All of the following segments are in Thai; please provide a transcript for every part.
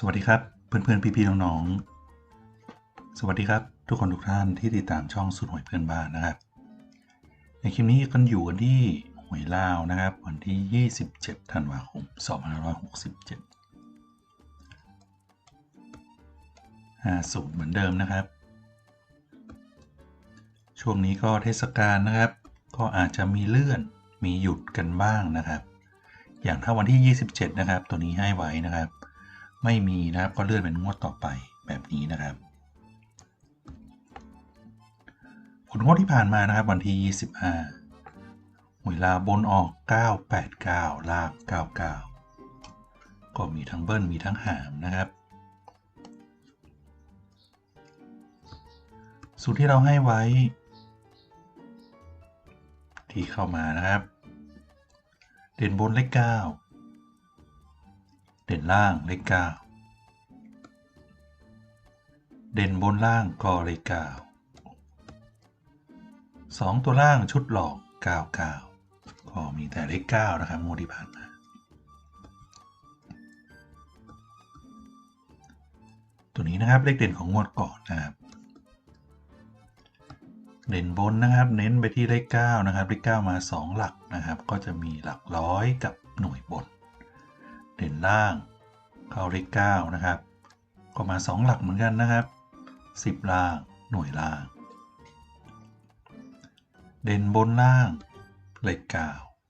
สวัสดีครับ เพื่อนๆพี่ๆน้องๆ สวัสดีครับ ทุกคนทุกท่านที่ติดตามช่องสุดหวยเพื่อนบ้านนะครับ ในคลิปนี้กันอยู่กันที่หวยลาวนะครับ วันที่ 27 ธันวาคม 2567 50 เหมือนเดิมนะครับ ช่วงนี้ก็เทศกาลนะครับ ก็อาจจะมีเลื่อนมีหยุดกันบ้างนะครับ อย่างถ้าวันที่ 27 นะครับ ตัวนี้ให้ไว้นะครับ ไม่มีนะครับก็เลื่อนเป็นงวดต่อไปแบบนี้นะครับ ผลงวดที่ผ่านมานะครับวันที่ 25หวยลาบนออก 989 ลาง99 ก็มีทั้งเบิ้ลมีทั้งหามนะครับสูตรที่เราให้ไว้ ที่เข้ามานะครับ เด่นบนเลข9 เด่นล่างเลข9เด่นบนล่างก็เลข9 2ตัวล่างชุดหลอก99ก็มีแต่เลข9นะครับงวดที่ผ่านมาตัวนี้นะครับเลขเด่นของงวดก่อนนะครับเด่นบนนะครับเน้นไปที่เลข9นะครับเลข9มา 2 หลักนะครับ ก็จะมีหลักร้อยกับหน่วยบน เด่นล่าง เข้าเลข9นะครับ ก็มา 2 หลักเหมือนกันนะครับ 10 ล่าง หน่วยล่าง เด่นบนล่าง เลข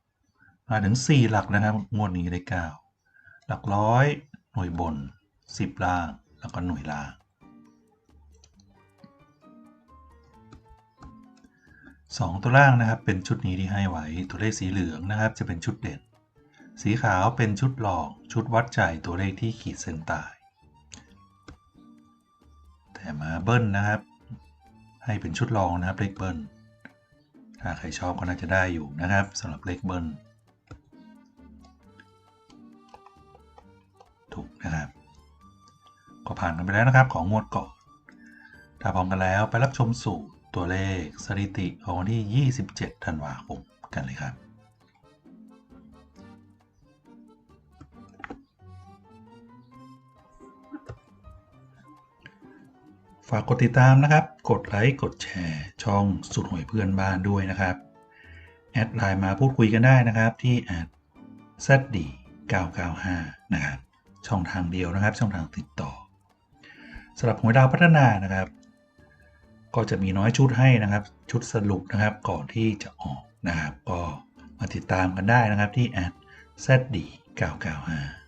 9มาถึง 4 หลักนะครับ งวดนี้เลข9หลักร้อย หน่วยบน 10 ล่าง แล้วก็หน่วยล่าง2 ตัวล่างนะครับเป็นชุดนี้ที่ให้ไว้ตัวเลขสีเหลืองนะครับ จะเป็นชุดเด่น สีขาวเป็นชุดหลอกชุดวัดใจตัวเลขที่ขีดเส้นใต้แต่มาเบิ้ลนะครับ ให้เป็นชุดรองนะครับเลขเบิ้ลถ้าใครชอบก็น่าจะได้อยู่นะครับสำหรับเลขเบิ้ลถูกนะครับ ก็ผ่านกันไปแล้วนะครับของงวดก่อนถ้าพร้อมกันแล้วไปรับชมสูตรตัวเลขสถิติของวันที่ 27 ธันวาคมกันเลยครับ ฝากกดติดตามนะครับ กดไลค์ กดแชร์ ช่องสุดหวยเพื่อนบ้านด้วยนะครับ แอดไลน์มาพูดคุยกันได้นะครับที่แอดซัดดี995 นะครับ ช่องทางเดียวนะครับ ช่องทางติดต่อสำหรับหวยดาวพัฒนานะครับ ก็จะมีน้อยชุดให้นะครับ ชุดสรุปนะครับก่อนที่จะออกนะครับ ก็มาติดตามกันได้นะครับที่แอดซัดดี995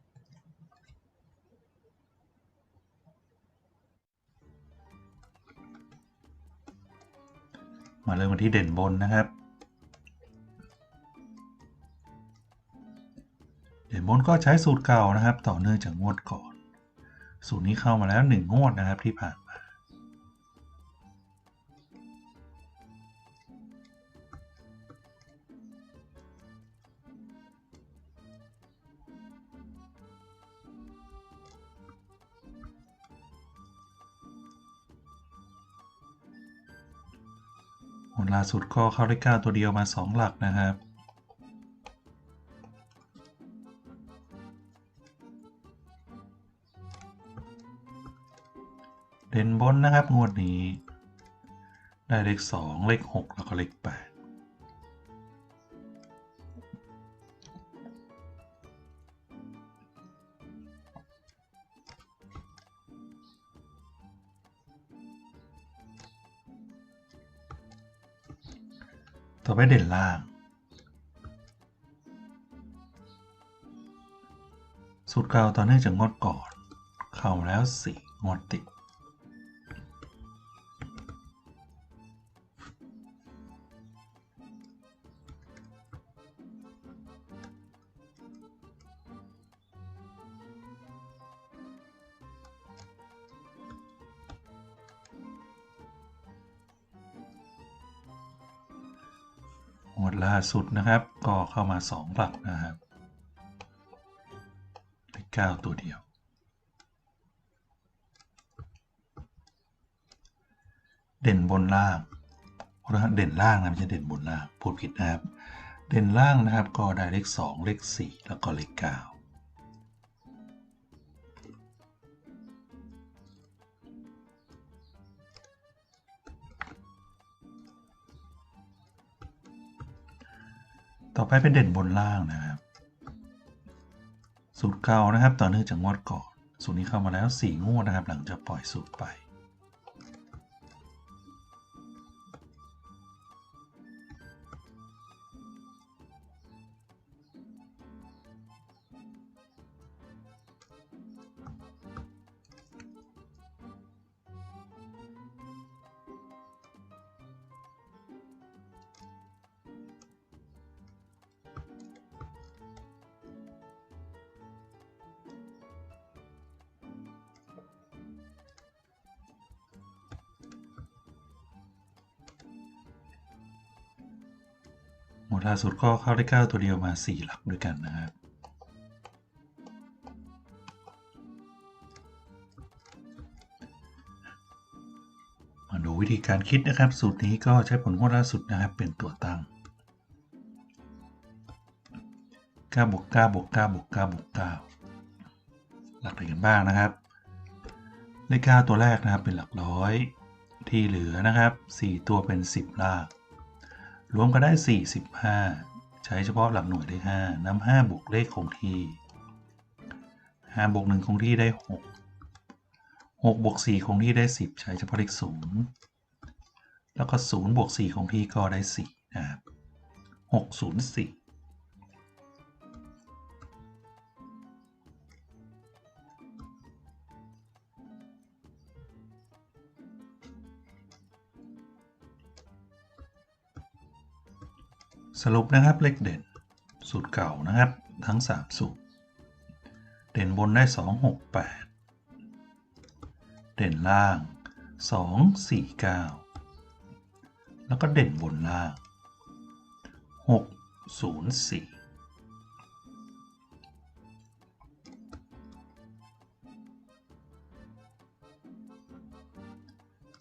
มาเริ่มกันที่เด่นบนนะครับ เด่นบนก็ใช้สูตรเก่านะครับ ต่อเนื่องจากงวดก่อน สูตรนี้เข้ามาแล้ว1งวดนะครับที่ผ่านมา สุดก็เข้าเลขเก้าตัวเดียวมา 2 หลักนะครับเด่นบนนะครับงวดนี้ ได้เลข 2 เลข 6 แล้วก็เลข 8 ต่อไปเด่นล่าง สูตรเก่าตอนเนื่องจากงดก่อน เข้าแล้วสีงดติด ดล่าสุดนะครับ ก็เข้ามา 2 หลักนะครับเลข9ตัวเดียว เด่นบนล่างเพราะเด่นล่างนะไม่ใช่เด่นบนล่างพูดผิดนะครับ เด่นล่างนะครับก็ได้เลข 2 เลข 4 แล้วก็เลข9 ต่อไปเป็นเด่นบนล่างนะครับ สูตรเก่านะครับ ต่อเนื่องจากงวดก่อน สูตรนี้เข้ามาแล้ว 4 งวดนะครับ หลังจากปล่อยสูตรไป มวดล่าสุดก็เข้าได้ 9 ตัวเดียวมา 4 หลักด้วยกันนะครับมาดูวิธีการคิดนะครับ สูตรนี้ก็ใช้ผลงวดล่าสุดนะครับเป็นตัวตั้ง9บวก9บวก9บวก9บวก9หลักอะไรกันบ้างนะครับเลข9ตัวแรกนะครับเป็นหลักร้อยที่เหลือนะครับ 4 ตัวเป็น 10ลาก รวมกันได้ 45 ใช้เฉพาะหลักหน่วยได้5นำ5บวกเลขคงที่5บวก1คงที่ได้ 6 6บวก4คงที่ได้ 10 ใช้เฉพาะเลข0แล้วก็0บวก4คงที่ก็ได้4นะครับ6 สรุปนะครับเลขเด่น สูตรเก่านะครับ ทั้ง 3 สูตร เด่นบนได้ 2 6 8 เด่นล่าง 2 4 9 แล้วก็เด่นบนล่าง 6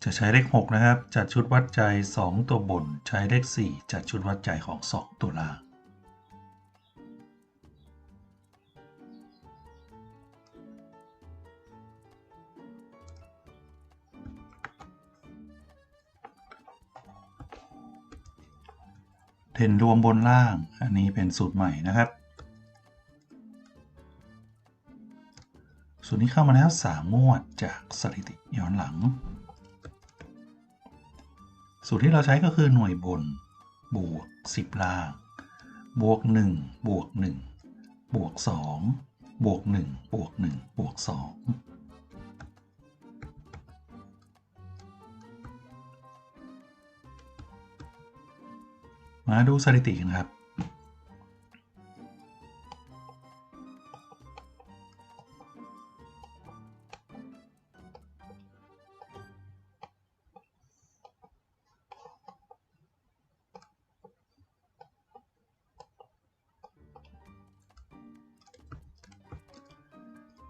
จะใช้เลข 6 นะครับ จัดชุดวัดใจ 2 ตัวบน ใช้เลข 4 จัดชุดวัดใจของ 2 ตัวล่าง เด่นรวมบนล่าง อันนี้เป็นสูตรใหม่นะครับ สูตรนี้เข้ามาแล้ว 3 งวดจากสถิติย้อนหลัง สูตรที่เราใช้ก็คือหน่วยบน บวก 10 ล่าง บวก 1 บวก 1 บวก 2 บวก 1 บวก 1 บวก 2 มาดูสถิติกันครับ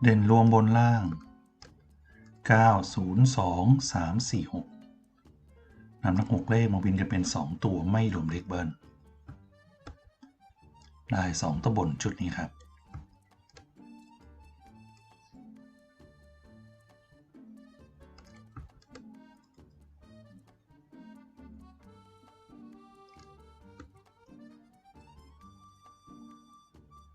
เด่นรวมบนล่าง 9 0 2 3 4 6นำทั้ง6เลขมาบินกันเป็น 2 ตัวไม่รวมเลขเบิ้ลได้ 2ตะบนชุดนี้ครับ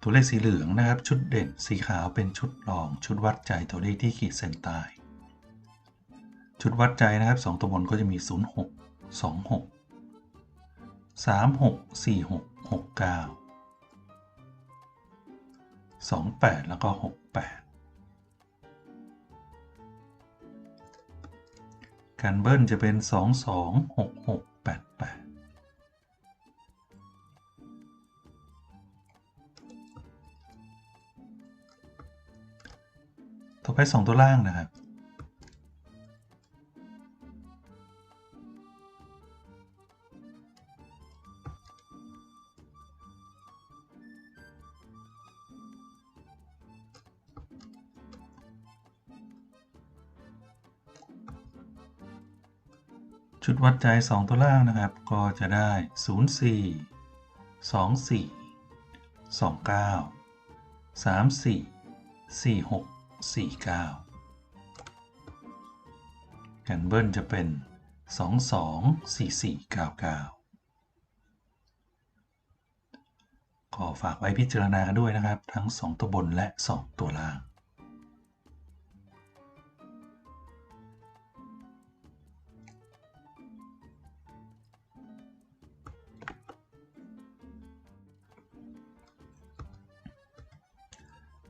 ตัวเลขสีเหลืองนะครับ ชุดเด่นสีขาวเป็นชุดรองชุดวัดใจตัวเลขที่ขีดเส้นใต้ชุดวัดใจนะครับ 2 ตัวบนก็จะมี 0 6 2 6 3 6 4 6 6 9 2 8 แล้วก็ 6 8 การเบิ้ลจะเป็น 2 2 6 6 ไปสองตัวล่างนะครับ ชุดวัดใจ 2 ตัวล่างนะครับ ก็จะได้ 04 24 29 34 46 49กันเบิลจะเป็น 22 44 99 ก็ฝากไว้พิจารณากันด้วยนะครับ ทั้ง 2 ตัวบนและ 2 ตัวล่าง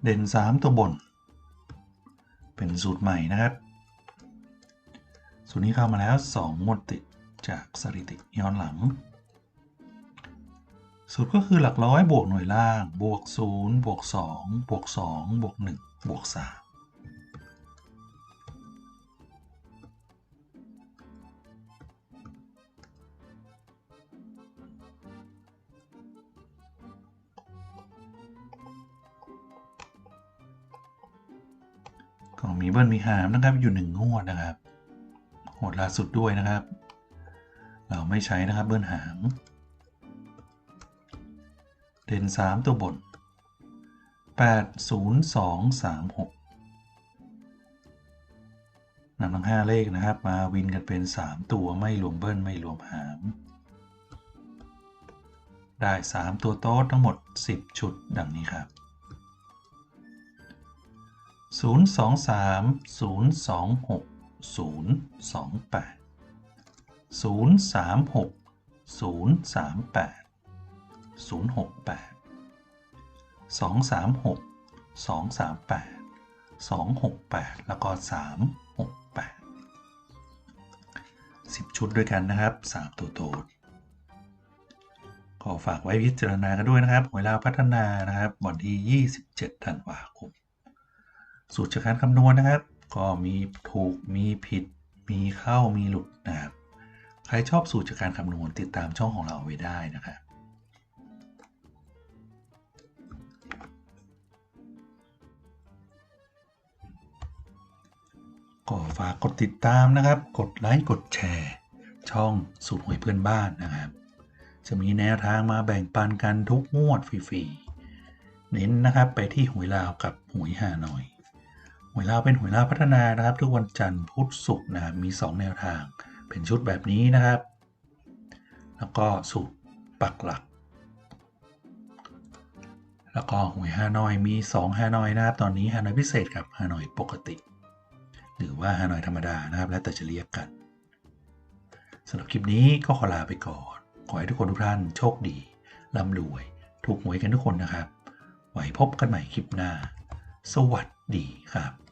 เด่น 3 ตัวบน เป็นสูตรใหม่นะครับ สูตรนี้เข้ามาแล้ว 2 งวดติดจากสถิติย้อนหลัง สูตรก็คือหลักร้อยบวกหน่วยล่าง บวก 0 บวก 2 บวก 2 บวก 1 บวก 3 ก็มีเบิ้ลมีหามนะครับอยู่หนึ่งงวดนะครับโหดล่าสุดด้วยนะครับ เราไม่ใช้นะครับเบิ้ลหามเด่นสามตัวบนแปดศูนย์สองสามหกนำทั้งห้าเลขนะครับ มาวินกันเป็นสามตัวไม่รวมเบิ้ลไม่รวมหาม ได้สามตัวโต๊ดทั้งหมด 10 ชุดดังนี้ครับ 0 2 3 0 2 6 0 2 8 0 3 6 0 3 8 0 6 8 2 3 6 2 3 8 2 6 8 แล้วก็ 3 6 8 10 ชุดด้วยกันนะครับ 3 ตัวโตดก็ฝากไว้พิจารณากันด้วยนะครับหวลาพัฒนานะครับ วันที่ 27 ธันวาคม สูตรจากการคำนวณนะครับ ก็มีถูกมีผิด มีเข้ามีหลุดนะครับใครชอบสูตรจากการคำนวณติดตามช่องของเราไว้ได้นะครับก็ฝากกดติดตามนะครับ กดไลค์กดแชร์ ช่องสูตรหวยเพื่อนบ้านนะครับ จะมีแนวทางมาแบ่งปันกันทุกงวดฟรีๆ เน้นนะครับไปที่หวยลาวกับหวยฮานอย หวยลาวเป็นหวยลาวพัฒนานะครับ ทุกวันจันทร์พุธศุกร์นะครับมี 2 แนวทาง เป็นชุดแบบนี้นะครับ แล้วก็สูตรปักหลัก แล้วก็หวยฮานอยมี2ฮานอยนะครับ ตอนนี้ฮานอยพิเศษกับฮานอยปกติ หรือว่าฮานอยธรรมดานะครับ แล้วแต่จะเรียกกันสำหรับคลิปนี้ก็ขอลาไปก่อน ขอให้ทุกคนทุกท่านโชคดีร่ำรวย ถูกหวยกันทุกคนนะครับ ไว้พบกันใหม่คลิปหน้า สวัสดีครับ